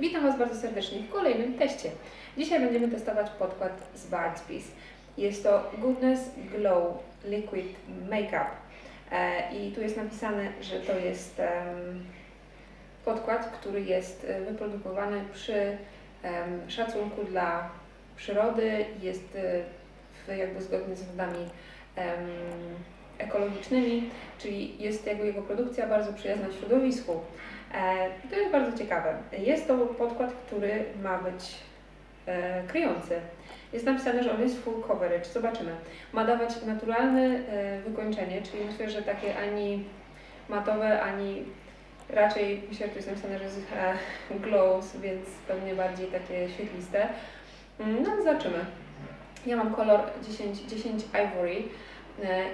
Witam Was bardzo serdecznie w kolejnym teście. Dzisiaj będziemy testować podkład z Bart's Bees. Jest to Goodness Glow Liquid Makeup. E, I tu jest napisane, że to jest podkład, który jest e, wyprodukowany przy szacunku dla przyrody, jest e, jakby zgodnie z wodami ekologicznymi, czyli jest jakby jego produkcja bardzo przyjazna środowisku. E, To jest bardzo ciekawe. Jest to podkład, który ma być e, kryjący. Jest napisane, że on jest full coverage. Zobaczymy. Ma dawać naturalne e, wykończenie, czyli myślę, że takie ani matowe, ani raczej myślę, że tu jest napisane, że jest glows, więc pewnie bardziej takie świetliste. Mm, No, zobaczymy. Ja mam kolor 10, 10 Ivory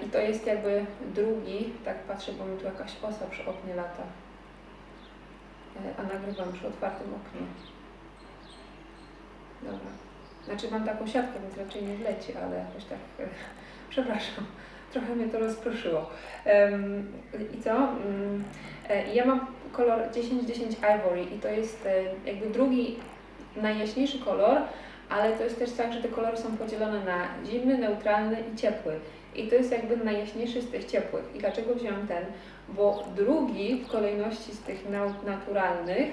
i to jest jakby drugi, tak patrzę, bo mi tu jakaś osa przy oknie lata. E, A nagrywam przy otwartym oknie. Dobra. Znaczy mam taką siatkę, więc raczej nie wleci, ale jakoś tak, e, przepraszam, trochę mnie to rozproszyło. I co? Mm, e, Ja mam kolor 1010 Ivory i to jest e, jakby drugi najjaśniejszy kolor, ale to jest też tak, że te kolory są podzielone na zimny, neutralny i ciepły. I to jest jakby najjaśniejszy z tych ciepłych. I dlaczego wziąłem ten? Bo drugi w kolejności z tych nau- naturalnych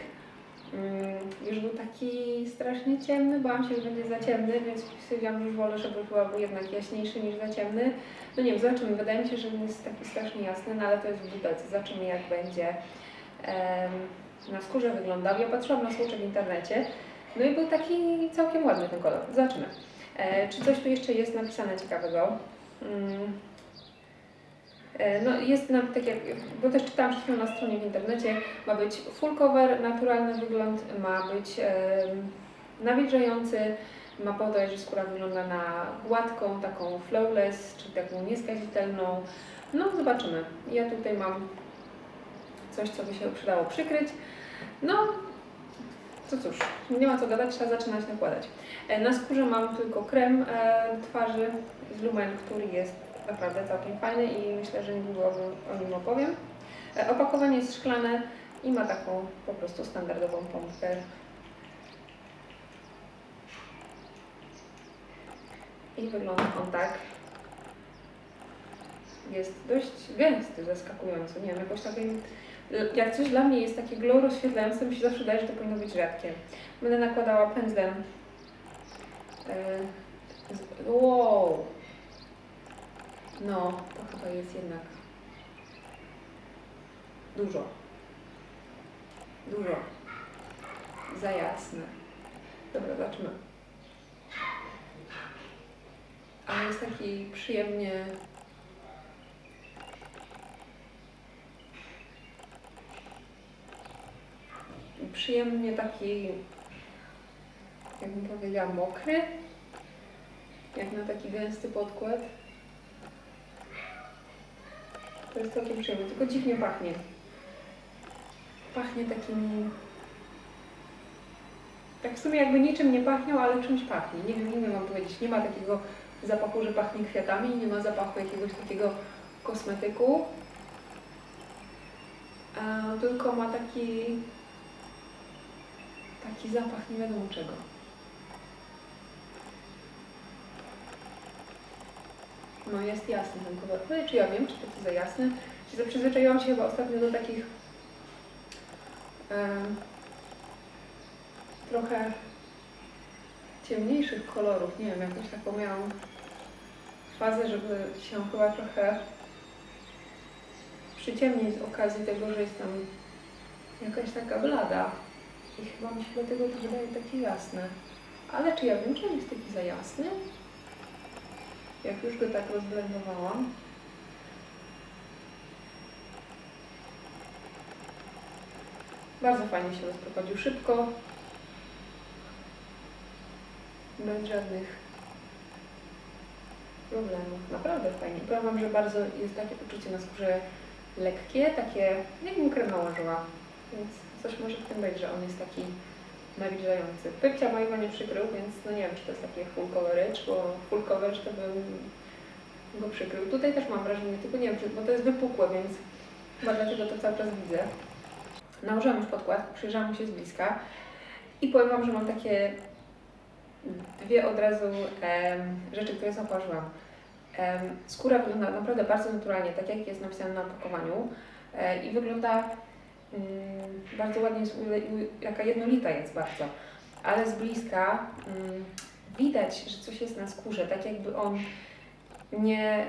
mm, już był taki strasznie ciemny, bałam się, że będzie za ciemny, więc stwierdziłam, że już wolę, żeby chyba był jednak jaśniejszy niż za ciemny. No nie wiem, zobaczymy. Wydaje mi się, że jest taki strasznie jasny, no ale to jest w butelce. Zobaczymy jak będzie em, na skórze wyglądał. Ja patrzyłam na słuczek w internecie, no i był taki całkiem ładny ten kolor. Zobaczymy. E, czy coś tu jeszcze jest napisane ciekawego? Mm. E, No jest nam tak jak, bo też czytałam przed na stronie w internecie, ma być full cover, naturalny wygląd, ma być nawilżający, ma podać, że skóra wygląda na gładką, taką flawless, czy taką nieskazitelną. No zobaczymy. Ja tutaj mam coś, co by się przydało przykryć. No, to cóż, nie ma co gadać, trzeba zaczynać nakładać. E, Na skórze mam tylko krem e, twarzy z Lumen, który jest naprawdę całkiem fajny i myślę, że niedługo o- nim opowiem. E, Opakowanie jest szklane i ma taką po prostu standardową pompkę. I wygląda on tak. Jest dość gęsty, zaskakujący. Nie wiem, jakoś taki jak coś dla mnie jest takie glow rozświetlające, mi się zawsze wydaje, że to powinno być rzadkie. Będę nakładała pędzlem. Z- wow! No, to chyba jest jednak dużo. Dużo. Za jasne. Dobra, zobaczmy. Ale jest taki przyjemnie przyjemnie taki, jakbym powiedziała, mokry, jak na taki gęsty podkład. To jest całkiem przyjemne, tylko dziwnie pachnie. Pachnie takim... Tak w sumie jakby niczym nie pachniał, ale czymś pachnie. Nie wiem, nie wam powiedzieć. Nie ma takiego zapachu, że pachnie kwiatami, nie ma zapachu jakiegoś takiego kosmetyku. Tylko ma taki taki zapach nie wiadomo czego. No jest jasny ten kolor. No, czy ja wiem, czy to jest za jasny? Czy przyzwyczaiłam się chyba ostatnio do takich trochę ciemniejszych kolorów. Nie wiem, jakąś taką miałam fazę, żeby się chyba trochę przyciemnić z okazji tego, że jestem jakaś taka blada. I chyba mi się dlatego to wydaje takie jasne. Ale czy ja wiem, czy on jest taki za jasny? Jak już go tak rozblendowałam. Bardzo fajnie się rozprowadził szybko. Bez żadnych problemów. Naprawdę fajnie. Powiem Wam, że bardzo jest takie poczucie na skórze lekkie, takie jakbym krem nałożyła. Więc coś może w tym być, że on jest taki nawilżający. Pepcia mojego nie przykrył, więc no nie wiem, czy to jest takie full coverage, bo full coverage to bym go przykrył. Tutaj też mam wrażenie, tylko nie wiem, czy, bo to jest wypukłe, więc chyba dlatego to cały czas widzę. Nałożyłam już podkład, przyjrzałam mu się z bliska I powiem Wam, że mam takie dwie od razu rzeczy, które zauważyłam. Em, skóra wygląda naprawdę bardzo naturalnie, tak jak jest napisane na opakowaniu e, i wygląda bardzo ładnie, jest, jaka jednolita jest bardzo, ale z bliska widać, że coś jest na skórze, tak jakby on nie,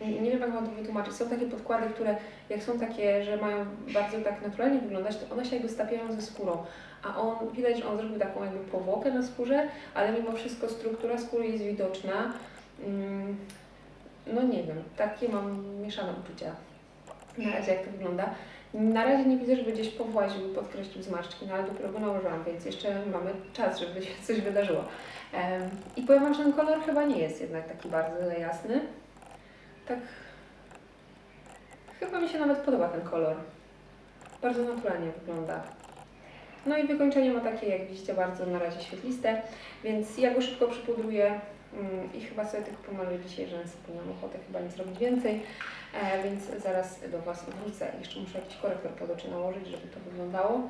nie wiem jak mam to wytłumaczyć, są takie podkłady, które jak są takie, że mają bardzo tak naturalnie wyglądać, to one się jakby stapiają ze skórą, a on, widać, że on zrobił taką jakby powłokę na skórze, ale mimo wszystko struktura skóry jest widoczna. No nie wiem, takie mam mieszane uczucia. Na razie jak to wygląda. Na razie nie widzę, żeby gdzieś powłaził i podkreślił zmarszczki, no ale dopiero go nałożyłam, więc jeszcze mamy czas, żeby się coś wydarzyło. Em, I powiem Wam, że ten kolor chyba nie jest jednak taki bardzo jasny. Tak. Chyba mi się nawet podoba ten kolor. Bardzo naturalnie wygląda. No i wykończenie ma takie, jak widzicie, bardzo na razie świetliste, więc ja go szybko przypudruję i chyba sobie tylko pomaluję dzisiaj rzęsy, bo nie mam ochoty chyba nic robić więcej, e, więc zaraz do Was wrócę. Jeszcze muszę jakiś korektor pod oczy nałożyć, żeby to wyglądało.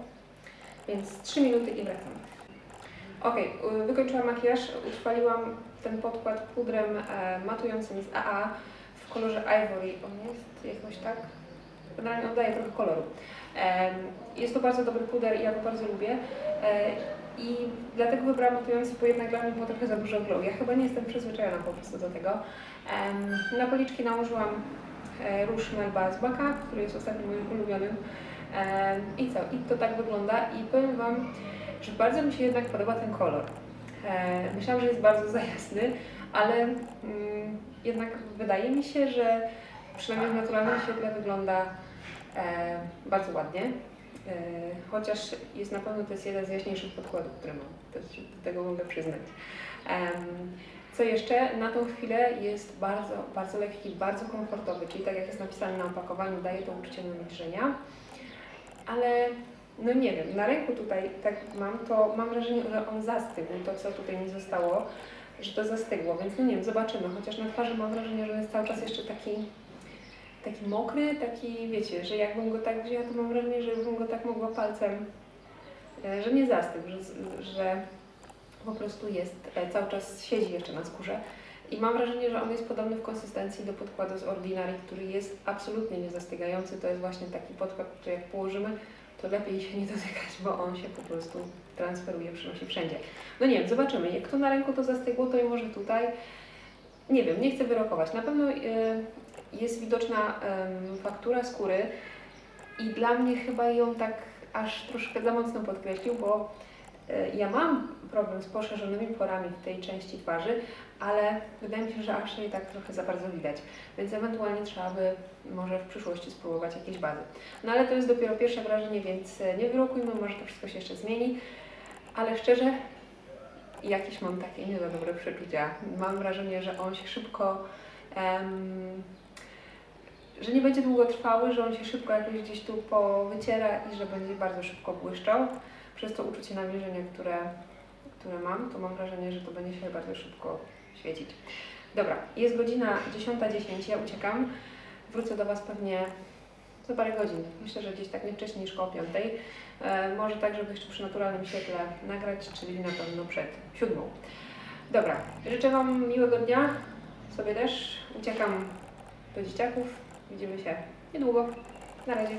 Więc 3 minuty i wracamy. Ok, wykończyłam makijaż, utrwaliłam ten podkład pudrem e, matującym z AA w kolorze Ivory. On jest jakoś tak, generalnie oddaje trochę koloru. Jest to bardzo dobry puder i ja go bardzo lubię. E, I dlatego wybrałam matujący, bo jednak dla mnie było trochę za dużo glow. Ja chyba nie jestem przyzwyczajona po prostu do tego. Na policzki nałożyłam e, róż Melba z Baka, który jest ostatnio moim ulubionym. I co? I to tak wygląda. I powiem Wam, że bardzo mi się jednak podoba ten kolor. E, Myślałam, że jest bardzo za jasny, ale mm, jednak wydaje mi się, że przynajmniej w naturalnym świetle wygląda e, bardzo ładnie. E, chociaż jest na pewno to jest jeden z jaśniejszych podkładów, które mam. Do tego mogę przyznać. Co jeszcze? Na tą chwilę jest bardzo, bardzo lekki, bardzo komfortowy, czyli tak jak jest napisane na opakowaniu, daje to uczucie nawilżenia. Ale no nie wiem, na ręku tutaj tak mam, to mam wrażenie, że on zastygł, to co tutaj mi zostało, że to zastygło, więc no nie wiem, zobaczymy. Chociaż na twarzy mam wrażenie, że jest cały czas jeszcze taki taki mokry, taki, wiecie, że jakbym go tak wzięła, to mam wrażenie, że bym go tak mogła palcem, e, że nie zastygł, że, że po prostu jest, e, cały czas siedzi jeszcze na skórze. I mam wrażenie, że on jest podobny w konsystencji do podkładu z Ordinary, który jest absolutnie niezastygający. To jest właśnie taki podkład, który jak położymy, to lepiej się nie dotykać, bo on się po prostu transferuje, przynosi wszędzie. No nie wiem, zobaczymy. Jak to na ręku to zastygło, to i może tutaj. Nie wiem, nie chcę wyrokować. Na pewno e, jest widoczna faktura skóry i dla mnie chyba ją tak aż troszkę za mocno podkreślił, bo e, ja mam problem z poszerzonymi porami w tej części twarzy, ale wydaje mi się, że aż jej tak trochę za bardzo widać, więc ewentualnie trzeba by może w przyszłości spróbować jakieś bazy. No ale to jest dopiero pierwsze wrażenie, więc nie wyrokujmy, może to wszystko się jeszcze zmieni, ale szczerze jakieś mam takie nie za dobre przeczucia. Mam wrażenie, że on się szybko em, że nie będzie długo trwały, że on się szybko jakoś gdzieś tu powyciera i że będzie bardzo szybko błyszczał. Przez to uczucie nawilżenia, które, które mam, to mam wrażenie, że to będzie się bardzo szybko świecić. Dobra, jest godzina 10.10, ja uciekam. Wrócę do Was pewnie za parę godzin. Myślę, że gdzieś tak nie wcześniej niż koło 5. E, może tak, żeby jeszcze przy naturalnym świetle nagrać, czyli na pewno przed siódmą. Dobra, życzę Wam miłego dnia. Sobie też. Uciekam do dzieciaków. Widzimy się niedługo. Na razie.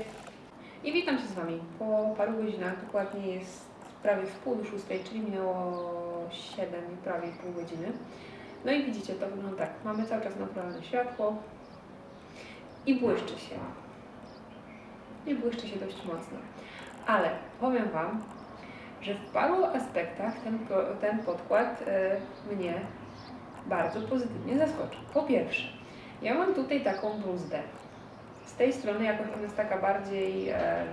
I witam się z Wami po paru godzinach. Dokładnie jest prawie w pół do szóstej, czyli minęło 7 i prawie pół godziny. No i widzicie, to wygląda tak. Mamy cały czas naturalne światło i błyszczy się. I błyszczy się dość mocno. Ale powiem Wam, że w paru aspektach ten, ten podkład e, mnie bardzo pozytywnie zaskoczył. Po pierwsze, ja mam tutaj taką bluzdę. Z tej strony jakoś ona jest taka bardziej e,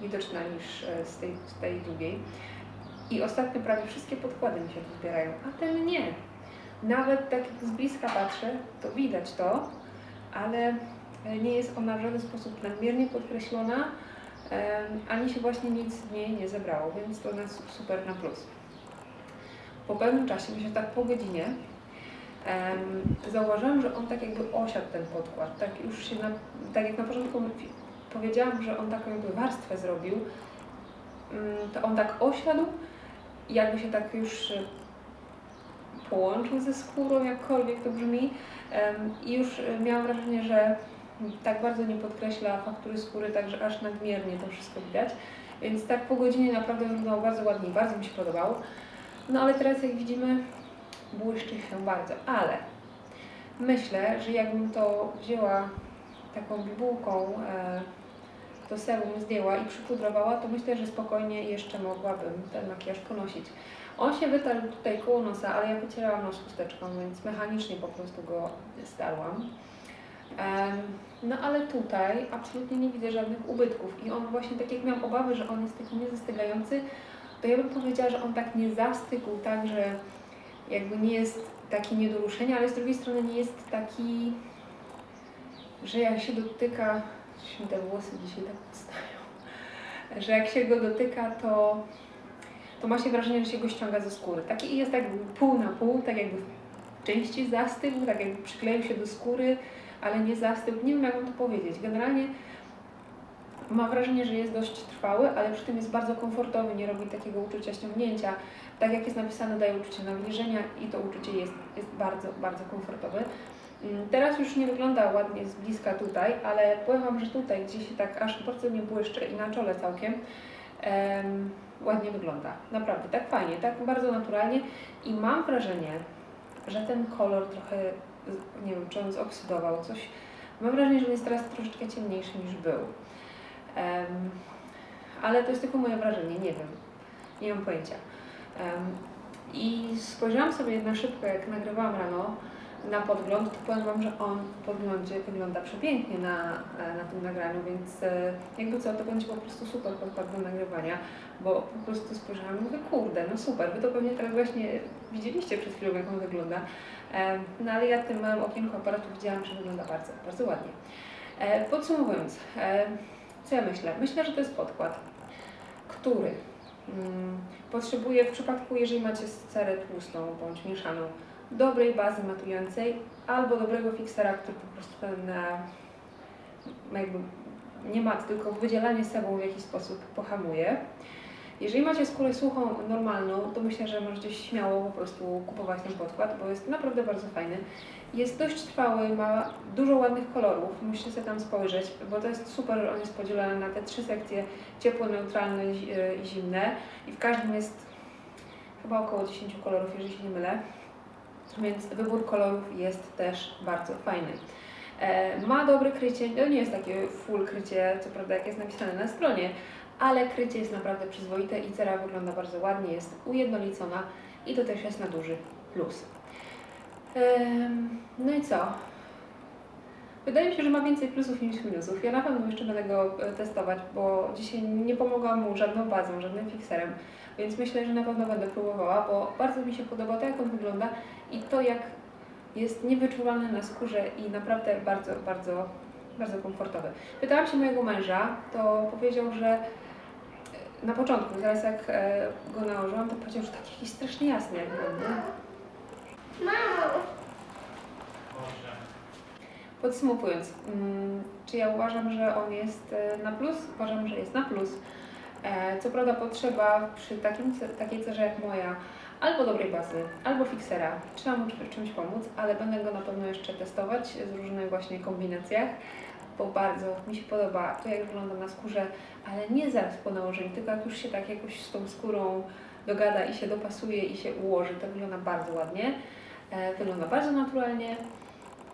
widoczna niż e, z, tej, z tej drugiej. I ostatnio prawie wszystkie podkłady mi się tu zbierają, a ten nie. Nawet tak jak z bliska patrzę, to widać to, ale e, nie jest ona w żaden sposób nadmiernie podkreślona, ani się właśnie nic z niej nie zebrało, więc to nas super na plus. Po pewnym czasie, myślę, tak po godzinie, zauważyłam, że on tak jakby osiadł ten podkład. Tak już się, na, tak jak na początku powiedziałam, że on taką jakby warstwę zrobił, mm, to on tak osiadł jakby się tak już y, połączył ze skórą, jakkolwiek to brzmi. I już y, miałam wrażenie, że tak bardzo nie podkreśla faktury skóry, także aż nadmiernie to wszystko widać. Więc tak po godzinie naprawdę wyglądało bardzo ładnie, bardzo mi się podobało. No ale teraz jak widzimy, błyszczy się bardzo, ale myślę, że jakbym to wzięła taką bibułką, e, to serum zdjęła i przypudrowała, to myślę, że spokojnie jeszcze mogłabym ten makijaż ponosić. On się wytarł tutaj koło nosa, ale ja wycierałam nos chusteczką, więc mechanicznie po prostu go starłam. No ale tutaj absolutnie nie widzę żadnych ubytków i on właśnie tak jak miałam obawy, że on jest taki niezastygający, to ja bym powiedziała, że on tak nie zastygł, tak, że jakby nie jest taki nie do ruszenia, ale z drugiej strony nie jest taki, że jak się dotyka, mi te włosy dzisiaj tak odstają, że jak się go dotyka, to, to ma się wrażenie, że się go ściąga ze skóry. Taki jest tak pół na pół, tak jakby części zastygł, tak jakby przykleił się do skóry, ale nie zastygł. Nie wiem, jak mam to powiedzieć. Generalnie mam wrażenie, że jest dość trwały, ale przy tym jest bardzo komfortowy, nie robi takiego uczucia ściągnięcia. Tak jak jest napisane, daje uczucie nawilżenia i to uczucie jest, jest bardzo, bardzo komfortowe. Mm, Teraz już nie wygląda ładnie z bliska tutaj, ale powiem Wam, że tutaj, gdzie się tak aż bardzo nie błyszczy i na czole całkiem, em, ładnie wygląda. Naprawdę, tak fajnie, tak bardzo naturalnie i mam wrażenie, że ten kolor trochę, nie wiem, czy on zoksydował, coś. Mam wrażenie, że on jest teraz troszeczkę ciemniejszy niż był. Ale to jest tylko moje wrażenie, nie wiem. Nie mam pojęcia. I spojrzałam sobie na szybko, jak nagrywałam rano na podgląd, to powiem Wam, że on w podglądzie wygląda przepięknie na, e, na tym nagraniu, więc e, jakby co, to będzie po prostu super podkład do nagrywania, bo po prostu spojrzałam i mówię, kurde, no super, Wy to pewnie teraz właśnie widzieliście przed chwilą, jak on wygląda, no ale ja tym małym okienku aparatu widziałam, że wygląda bardzo, bardzo ładnie. E, Podsumowując, co ja myślę? Myślę, że to jest podkład, który mm, potrzebuje w przypadku, jeżeli macie cerę tłustą bądź mieszaną, dobrej bazy matującej albo dobrego fiksera, który po prostu ten jakby nie mat, tylko wydzielanie sebum w jakiś sposób pohamuje. Jeżeli macie skórę suchą, normalną, to myślę, że możecie śmiało po prostu kupować ten podkład, bo jest naprawdę bardzo fajny. Jest dość trwały, ma dużo ładnych kolorów, musicie sobie tam spojrzeć, bo to jest super, on jest podzielony na te trzy sekcje, ciepłe, neutralne e, i zimne i w każdym jest chyba około 10 kolorów, jeżeli się nie mylę, więc wybór kolorów jest też bardzo fajny. E, ma dobre krycie, to nie jest takie full krycie, co prawda jak jest napisane na stronie, ale krycie jest naprawdę przyzwoite i cera wygląda bardzo ładnie, jest ujednolicona i to też jest na duży plus. No i co? Wydaje mi się, że ma więcej plusów niż minusów. Ja na pewno jeszcze będę go e, testować, bo dzisiaj nie pomogłam mu żadną bazą, żadnym fikserem, więc myślę, że na pewno będę próbowała, bo bardzo mi się podoba to, jak on wygląda i to, jak jest niewyczuwalny na skórze i naprawdę bardzo, bardzo, bardzo komfortowy. Pytałam się mojego męża, to powiedział, że na początku, zaraz jak e, go nałożyłam, to powiedział, że taki jakiś strasznie jasny jak był. Mamo, Podsumowując, mm, czy ja uważam, że on jest e, na plus? Uważam, że jest na plus. E, Co prawda potrzeba przy takim, ce- takiej cerze jak moja albo dobrej bazy, albo fiksera. Trzeba mu w czymś pomóc, ale będę go na pewno jeszcze testować z różnych właśnie kombinacjach, bo bardzo mi się podoba to, jak wygląda na skórze, ale nie zaraz po nałożeniu, tylko jak już się tak jakoś z tą skórą dogada i się dopasuje i się ułoży, to wygląda bardzo ładnie. E, Wygląda bardzo naturalnie.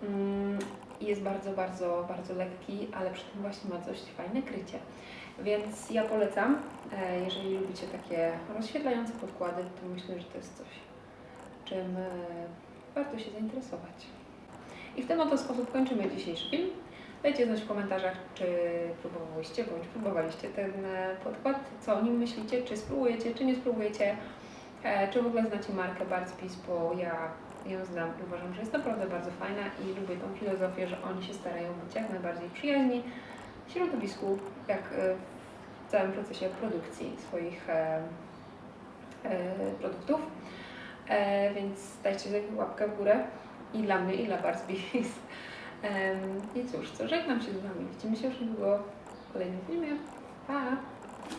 Mm, i jest bardzo, bardzo, bardzo lekki, ale przy tym właśnie ma dość fajne krycie. Więc ja polecam, e, jeżeli lubicie takie rozświetlające podkłady, to myślę, że to jest coś, czym e, warto się zainteresować. I w ten oto sposób kończymy dzisiejszy film. Dajcie znać w komentarzach, czy próbowałyście bądź próbowaliście ten e, podkład, co o nim myślicie, czy spróbujecie, czy nie spróbujecie, e, czy w ogóle znacie markę Bart's Peace, bo ja ją znam i uważam, że jest naprawdę bardzo fajna i lubię tą filozofię, że oni się starają być jak najbardziej przyjaźni środowisku, jak e, w całym procesie produkcji swoich produktów. Więc dajcie sobie łapkę w górę i dla mnie, i dla Bart's Peace. Em, I cóż, co, żegnam się z Wami. Widzimy się już niedługo w kolejnym filmie. Pa!